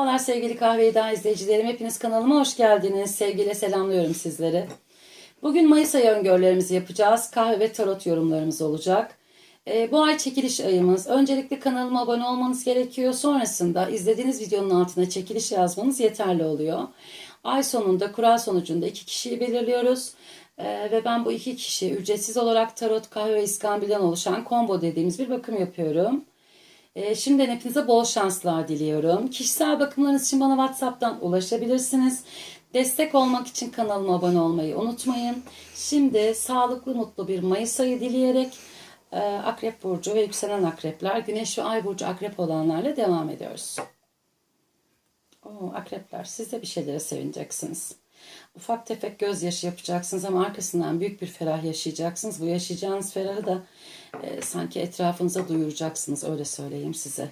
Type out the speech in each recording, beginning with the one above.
Merhabalar sevgili Kahve Eda izleyicilerim. Hepiniz kanalıma hoş geldiniz. Sevgiyle selamlıyorum sizleri. Bugün Mayıs ayı öngörülerimizi yapacağız. Kahve ve tarot yorumlarımız olacak. Ee, bu ay çekiliş ayımız. Öncelikle kanalıma abone olmanız gerekiyor. Sonrasında izlediğiniz videonun altına çekiliş yazmanız yeterli oluyor. Ay sonunda kura sonucunda iki kişiyi belirliyoruz. Ee, ve ben bu iki kişi ücretsiz olarak tarot, kahve ve iskambilden oluşan combo dediğimiz bir bakım yapıyorum. Ee, şimdiden hepinize bol şanslar diliyorum. Kişisel bakımlarınız için bana WhatsApp'tan ulaşabilirsiniz. Destek olmak için kanalıma abone olmayı unutmayın. Şimdi sağlıklı, mutlu bir Mayıs ayı dileyerek e, Akrep Burcu ve yükselen akrepler, Güneş ve Ay Burcu akrep olanlarla devam ediyoruz. Oo, akrepler siz de bir şeylere sevineceksiniz. Ufak tefek gözyaşı yapacaksınız ama arkasından büyük bir ferah yaşayacaksınız. Bu yaşayacağınız ferahı da e, sanki etrafınıza duyuracaksınız öyle söyleyeyim size.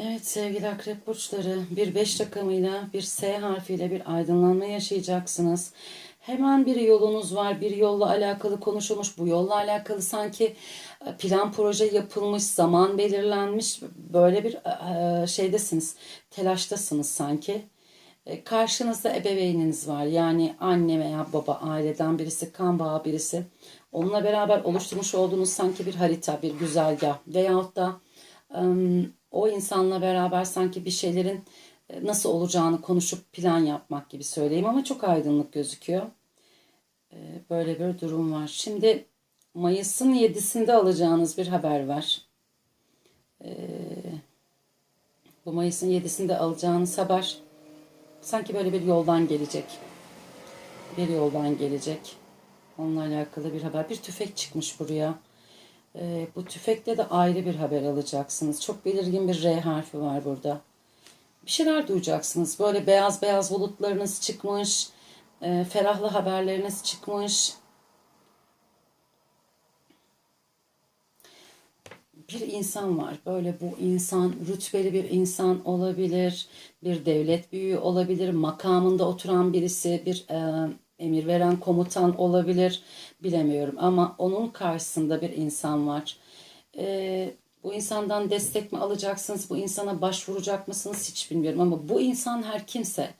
Evet sevgili akrep burçları bir 5 rakamıyla bir S harfiyle bir aydınlanma yaşayacaksınız. Hemen bir yolunuz var. Bir yolla alakalı konuşulmuş. Bu yolla alakalı sanki e, plan proje yapılmış, zaman belirlenmiş. Böyle bir e, şeydesiniz. Telaştasınız sanki. E, Karşınızda ebeveyniniz var. Yani anne veya baba aileden birisi, kan bağı birisi. Onunla beraber oluşturmuş olduğunuz sanki bir harita, bir güzergah veyahut da o insanla beraber sanki bir şeylerin e, nasıl olacağını konuşup plan yapmak gibi söyleyeyim ama çok aydınlık gözüküyor. E, Böyle bir durum var. Şimdi Mayıs'ın 7'sinde alacağınız bir haber var. E, Bu Mayıs'ın 7'sinde alacağınız haber sanki böyle bir yoldan gelecek. Bir yoldan gelecek. Onunla alakalı bir haber. Bir tüfek çıkmış buraya. Ee, bu tüfekte de ayrı bir haber alacaksınız. Çok belirgin bir R harfi var burada. Bir şeyler duyacaksınız. Böyle beyaz beyaz bulutlarınız çıkmış. E, ferahlı haberleriniz çıkmış. bir insan var. Böyle bu insan rütbeli bir insan olabilir, bir devlet büyüğü olabilir, makamında oturan birisi, bir e, emir veren komutan olabilir, bilemiyorum. Ama onun karşısında bir insan var. E, bu insandan destek mi alacaksınız, bu insana başvuracak mısınız hiç bilmiyorum. Ama bu insan her kimse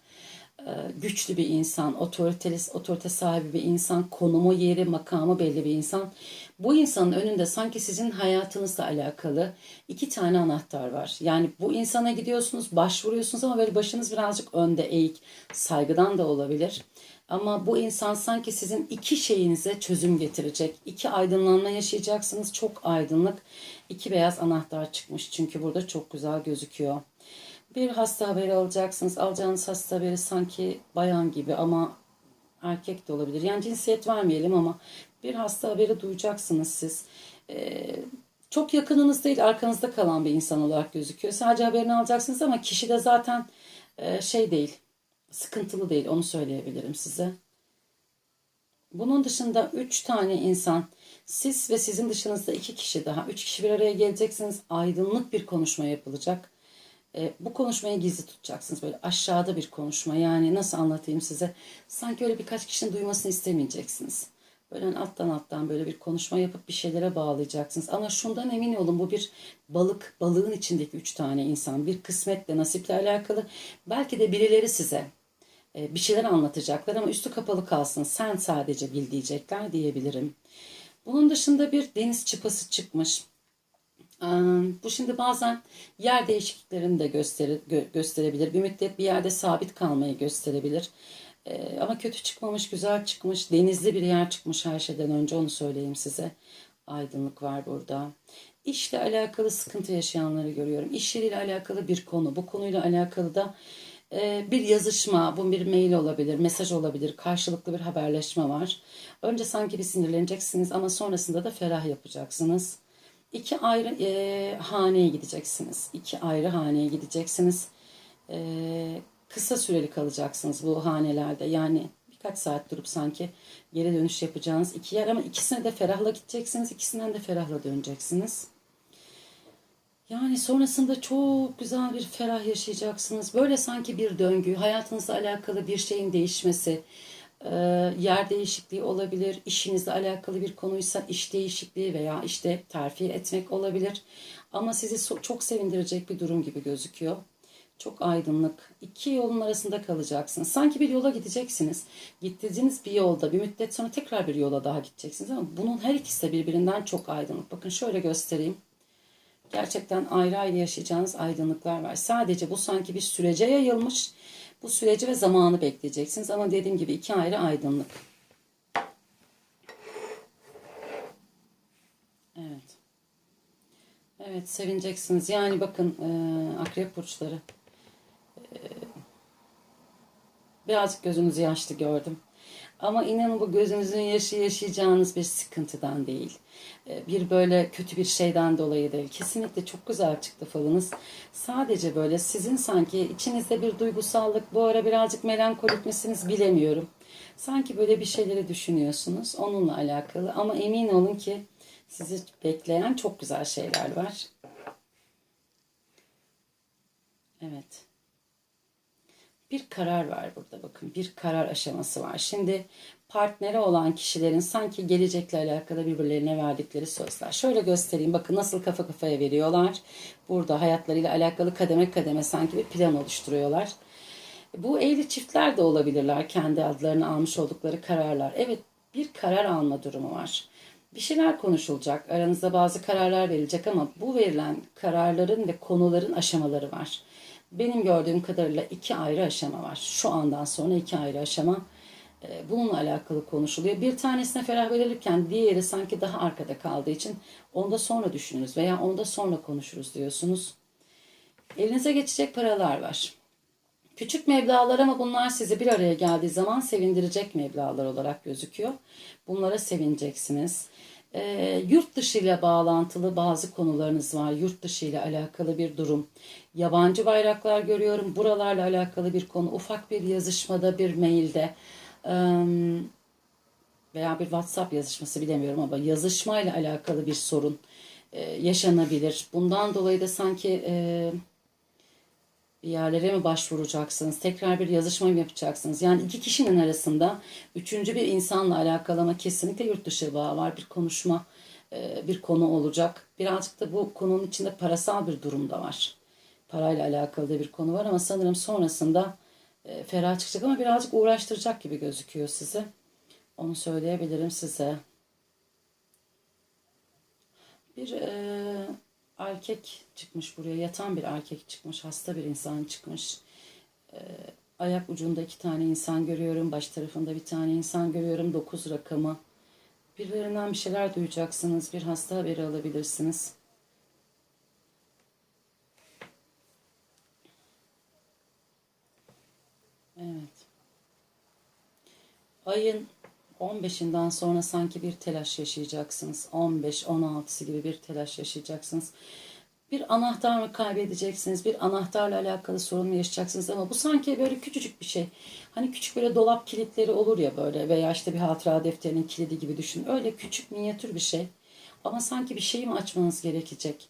e, güçlü bir insan, otoriteli, otorite sahibi bir insan, konumu, yeri, makamı belli bir insan. Bu insanın önünde sanki sizin hayatınızla alakalı iki tane anahtar var. Yani bu insana gidiyorsunuz, başvuruyorsunuz ama böyle başınız birazcık önde eğik, saygıdan da olabilir. Ama bu insan sanki sizin iki şeyinize çözüm getirecek. İki aydınlanma yaşayacaksınız. Çok aydınlık. İki beyaz anahtar çıkmış çünkü burada çok güzel gözüküyor. Bir hasta haberi alacaksınız. Alacağınız hasta haberi sanki bayan gibi ama erkek de olabilir. Yani cinsiyet vermeyelim ama bir hasta haberi duyacaksınız siz. Ee, çok yakınınız değil arkanızda kalan bir insan olarak gözüküyor. Sadece haberini alacaksınız ama kişi de zaten e, şey değil. Sıkıntılı değil onu söyleyebilirim size. Bunun dışında üç tane insan siz ve sizin dışınızda iki kişi daha. Üç kişi bir araya geleceksiniz. Aydınlık bir konuşma yapılacak. E, bu konuşmayı gizli tutacaksınız. Böyle aşağıda bir konuşma. Yani nasıl anlatayım size? Sanki öyle birkaç kişinin duymasını istemeyeceksiniz. Böyle hani alttan alttan böyle bir konuşma yapıp bir şeylere bağlayacaksınız. Ama şundan emin olun bu bir balık, balığın içindeki üç tane insan. Bir kısmetle, nasiple alakalı. Belki de birileri size e, bir şeyler anlatacaklar ama üstü kapalı kalsın. Sen sadece bil diyecekler diyebilirim. Bunun dışında bir deniz çıpası çıkmış. Bu şimdi bazen yer değişikliklerini de gösterebilir. Bir müddet bir yerde sabit kalmayı gösterebilir. Ee, ama kötü çıkmamış, güzel çıkmış, denizli bir yer çıkmış her şeyden önce onu söyleyeyim size. Aydınlık var burada. İşle alakalı sıkıntı yaşayanları görüyorum. İş yeriyle alakalı bir konu. Bu konuyla alakalı da bir yazışma, bu bir mail olabilir, mesaj olabilir, karşılıklı bir haberleşme var. Önce sanki bir sinirleneceksiniz ama sonrasında da ferah yapacaksınız. İki ayrı e, haneye gideceksiniz. İki ayrı haneye gideceksiniz. E, kısa süreli kalacaksınız bu hanelerde. Yani birkaç saat durup sanki geri dönüş yapacağınız iki yer ama ikisine de ferahla gideceksiniz. ikisinden de ferahla döneceksiniz. Yani sonrasında çok güzel bir ferah yaşayacaksınız. Böyle sanki bir döngü, hayatınızla alakalı bir şeyin değişmesi, Ee, yer değişikliği olabilir. İşinizle alakalı bir konuysa iş değişikliği veya işte terfi etmek olabilir. Ama sizi çok sevindirecek bir durum gibi gözüküyor. Çok aydınlık. İki yolun arasında kalacaksınız. Sanki bir yola gideceksiniz. Gittiğiniz bir yolda bir müddet sonra tekrar bir yola daha gideceksiniz ama bunun her ikisi de birbirinden çok aydınlık. Bakın şöyle göstereyim. Gerçekten ayrı ayrı yaşayacağınız aydınlıklar var. Sadece bu sanki bir sürece yayılmış. Bu süreci ve zamanı bekleyeceksiniz ama dediğim gibi iki ayrı aydınlık. Evet. Evet sevineceksiniz. Yani bakın e, akrep burçları. E, birazcık gözünüzü yaşlı gördüm. Ama inanın bu gözünüzün yaşı yaşayacağınız bir sıkıntıdan değil. E, Bir böyle kötü bir şeyden dolayı değil. Kesinlikle çok güzel çıktı falınız. Sadece böyle sizin sanki içinizde bir duygusallık, bu ara birazcık melankolik misiniz bilemiyorum. Sanki böyle bir şeyleri düşünüyorsunuz onunla alakalı. Ama emin olun ki sizi bekleyen çok güzel şeyler var. Evet. Bir karar var burada bakın. Bir karar aşaması var. Şimdi partneri olan kişilerin sanki gelecekle alakalı birbirlerine verdikleri sözler. Şöyle göstereyim. Bakın nasıl kafa kafaya veriyorlar. Burada hayatlarıyla alakalı kademe kademe sanki bir plan oluşturuyorlar. Bu evli çiftler de olabilirler. Kendi adlarını almış oldukları kararlar. Evet bir karar alma durumu var. Bir şeyler konuşulacak. Aranızda bazı kararlar verilecek ama bu verilen kararların ve konuların aşamaları var. Benim gördüğüm kadarıyla iki ayrı aşama var. Şu andan sonra iki ayrı aşama e, bununla alakalı konuşuluyor. Bir tanesine ferah verilirken diğeri sanki daha arkada kaldığı için onda sonra düşünürüz veya onda sonra konuşuruz diyorsunuz. Elinize geçecek paralar var. Küçük meblağlar ama bunlar sizi bir araya geldiği zaman sevindirecek meblağlar olarak gözüküyor. Bunlara sevineceksiniz. Ee, yurt dışı ile bağlantılı bazı konularınız var. Yurt dışı ile alakalı bir durum. Yabancı bayraklar görüyorum. Buralarla alakalı bir konu. Ufak bir yazışmada, bir mailde em, veya bir WhatsApp yazışması bilemiyorum ama yazışmayla alakalı bir sorun e, yaşanabilir. Bundan dolayı da sanki e, yerlere mi başvuracaksınız? Tekrar bir yazışma mı yapacaksınız? Yani iki kişinin arasında üçüncü bir insanla alakalı ama kesinlikle yurt dışı bağı var. Bir konuşma, e, bir konu olacak. Birazcık da bu konunun içinde parasal bir durum da var. Parayla alakalı da bir konu var ama sanırım sonrasında e, ferah çıkacak ama birazcık uğraştıracak gibi gözüküyor sizi. Onu söyleyebilirim size. Bir e, erkek çıkmış buraya. Yatan bir erkek çıkmış. Hasta bir insan çıkmış. E, ayak ucunda iki tane insan görüyorum. Baş tarafında bir tane insan görüyorum. Dokuz rakamı. Birilerinden bir şeyler duyacaksınız. Bir hasta haberi alabilirsiniz. Evet. Ayın 15'inden sonra sanki bir telaş yaşayacaksınız. 15-16'sı gibi bir telaş yaşayacaksınız. Bir anahtar mı kaybedeceksiniz? Bir anahtarla alakalı sorun mu yaşayacaksınız? Ama bu sanki böyle küçücük bir şey. Hani küçük böyle dolap kilitleri olur ya böyle veya işte bir hatıra defterinin kilidi gibi düşün. Öyle küçük minyatür bir şey. Ama sanki bir şeyi mi açmanız gerekecek?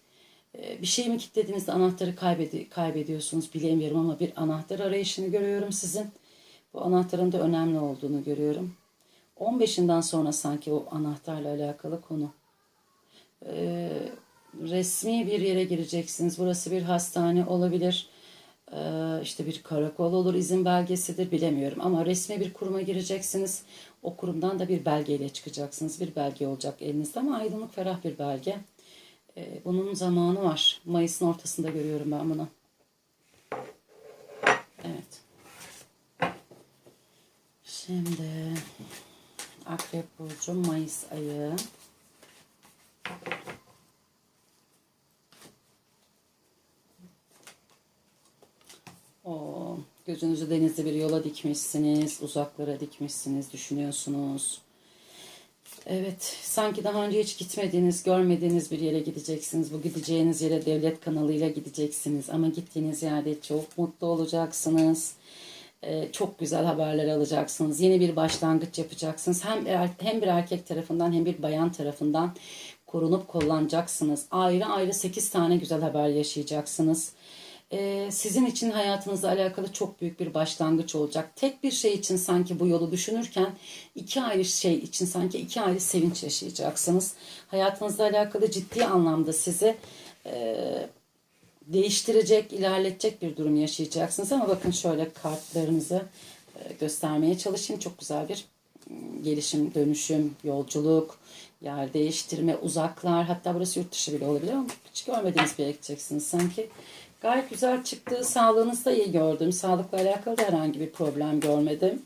Ee, Bir şey mi kilitlediğinizde anahtarı kaybedi- kaybediyorsunuz bilemiyorum ama bir anahtar arayışını görüyorum sizin. Bu anahtarın da önemli olduğunu görüyorum. 15'inden sonra sanki o anahtarla alakalı konu. Ee, resmi bir yere gireceksiniz. Burası bir hastane olabilir. Ee, işte bir karakol olur, izin belgesidir bilemiyorum. Ama resmi bir kuruma gireceksiniz. O kurumdan da bir belgeyle çıkacaksınız. Bir belge olacak elinizde ama aydınlık ferah bir belge. Ee, bunun zamanı var. Mayıs'ın ortasında görüyorum ben bunu. Evet. Şimdi Akrep Burcu Mayıs ayı. O gözünüzü denizli bir yola dikmişsiniz, uzaklara dikmişsiniz, düşünüyorsunuz. Evet, sanki daha önce hiç gitmediğiniz, görmediğiniz bir yere gideceksiniz. Bu gideceğiniz yere devlet kanalıyla gideceksiniz. Ama gittiğiniz yerde çok mutlu olacaksınız. Ee, çok güzel haberler alacaksınız. Yeni bir başlangıç yapacaksınız. Hem er- hem bir erkek tarafından hem bir bayan tarafından korunup kollanacaksınız. Ayrı ayrı 8 tane güzel haber yaşayacaksınız. e, sizin için hayatınızla alakalı çok büyük bir başlangıç olacak. Tek bir şey için sanki bu yolu düşünürken iki ayrı şey için sanki iki ayrı sevinç yaşayacaksınız. Hayatınızla alakalı ciddi anlamda sizi e, değiştirecek, ilerletecek bir durum yaşayacaksınız. Ama bakın şöyle kartlarınızı e, göstermeye çalışayım. Çok güzel bir mm, gelişim, dönüşüm, yolculuk, yer değiştirme, uzaklar. Hatta burası yurt dışı bile olabilir ama hiç görmediğiniz bir yere gideceksiniz sanki. Gayet güzel çıktı. Sağlığınızda iyi gördüm. Sağlıkla alakalı da herhangi bir problem görmedim.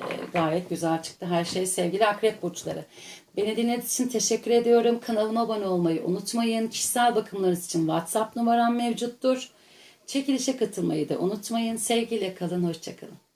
Ee, gayet güzel çıktı her şey sevgili akrep burçları. Beni dinlediğiniz için teşekkür ediyorum. Kanalıma abone olmayı unutmayın. Kişisel bakımlarınız için WhatsApp numaram mevcuttur. Çekilişe katılmayı da unutmayın. Sevgiyle kalın, hoşçakalın.